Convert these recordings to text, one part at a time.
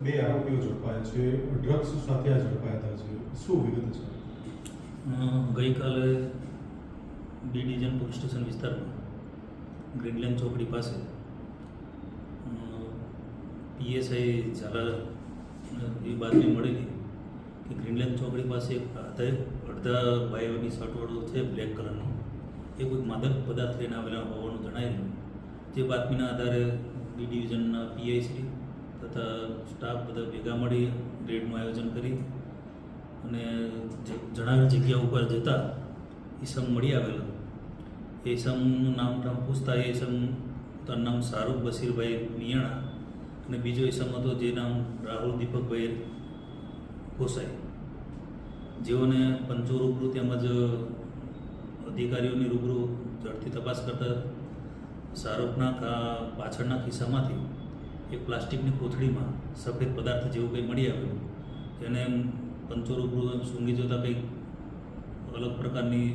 બે આરોપીઓ ઝડપાયા છે ડ્રગ્સ સાથે આ ઝડપાયા હતા છે. શું વિગત છે? ગઈકાલે બી ડિવિઝન પોલીસ સ્ટેશન વિસ્તારમાં ગ્રીનલેન્ડ ચોકડી પાસે પીએસઆઈ ઝાલા એ બાતમી મળેલી કે ગ્રીનલેન્ડ ચોકડી પાસે એક અડધા બાયોની શર્ટવાળો છે, બ્લેક કલરનો. એ કોઈ માદક પદાર્થ લઈને આવેલા હોવાનું જણાયેલું જે બાતમીના આધારે બી ડિવિઝનના પીઆઈ શ્રી તથા સ્ટાફ બધા ભેગા મળી રેડનું આયોજન કરી અને જણાવેલ જગ્યા ઉપર જતા ઈસમ મળી આવેલો. એ ઈસમનું નામ ટામ પૂછતા એ ઈસમ પોતાનું નામ શાહરૂખ બશીરભાઈ મિયાણા અને બીજો ઈસમ હતો જે નામ રાહુલ દીપકભાઈ ગોસાઈ. જેઓને પંચો રૂબરૂ તેમજ અધિકારીઓની રૂબરૂ ઝડપી તપાસ કરતા શાહરૂખના પાછળના ખિસ્સામાંથી એક પ્લાસ્ટિકની કોથળીમાં સફેદ પદાર્થ જેવું કંઈ મળી આવેલું. રૂબરૂ એમ સૂંઘી જોતાં કંઈક અલગ પ્રકારની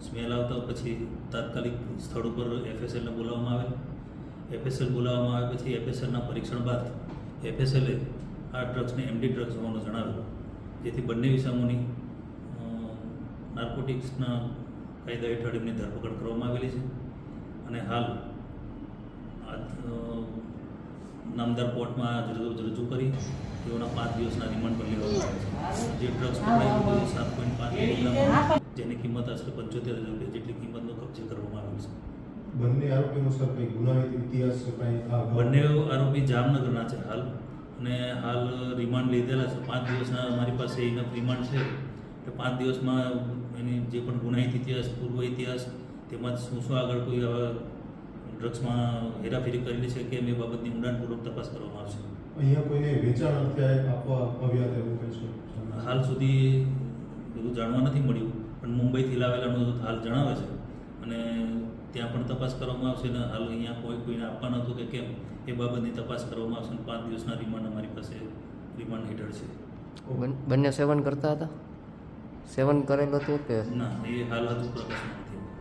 સ્મેલ આવતા પછી તાત્કાલિક સ્થળ ઉપર એફએસએલને બોલાવવામાં આવે એફએસએલ બોલાવવામાં આવે પછી એફએસએલના પરીક્ષણ બાદ એફએસએલે આ ડ્રગ્સને એમડી ડ્રગ્સ હોવાનું જણાવ્યું જેથી બંને વિષામોની નાર્કોટિક્સના કાયદા હેઠળ એમની ધરપકડ કરવામાં આવેલી છે. અને હાલ, આ નામદાર કોર્ટમાં રજૂ કરી. તેઓના પાંચ દિવસના રિમાન્ડ પર લેવામાં આવે છે. જે ડ્રગ્સ પકડાયું સાત પોઈન્ટ પાંચ કિલોગ્રામ જેની કિંમત આશરે પંચોતેર હજાર રૂપિયા જેટલી કિંમતનો કબજે કરવામાં આવેલ છે. બંને આરોપીનો સર કંઈ ગુનાહિત ઇતિહાસ? બંને આરોપી જામનગરના છે હાલ. અને હાલ રિમાન્ડ લીધેલા છે. પાંચ દિવસના અમારી પાસે ઇનફ રિમાન્ડ છે. તો પાંચ દિવસમાં એની જે પણ ગુનાહિત ઇતિહાસ પૂર્વ ઇતિહાસ તેમજ શું શું આગળ કોઈ ડ્રગ્સમાં હેરાફેરી કરેલી છે કે એ બાબતની ઊંડાણપૂર્વક તપાસ કરવામાં આવશે? અહીંયા કોઈને વેચાણ અર્થે આપવા આવ્યા તેવું કહે છે? હાલ સુધી એવું જાણવા નથી મળ્યું પણ મુંબઈથી લાવેલાનું હાલ જણાવે છે. અને ત્યાં પણ તપાસ કરવામાં આવશે અને હાલ અહીંયા કોઈ કોઈને આપવાનું હતું કે કેમ એ બાબતની તપાસ કરવામાં આવશે અને પાંચ દિવસના રિમાન્ડ અમારી પાસે રિમાન્ડ હેઠળ છે. બન- બંને સેવન કરતા હતા? સેવન કરેલું હતું કે? ના એ હાલ હજુ પ્રકાશમાં નથી.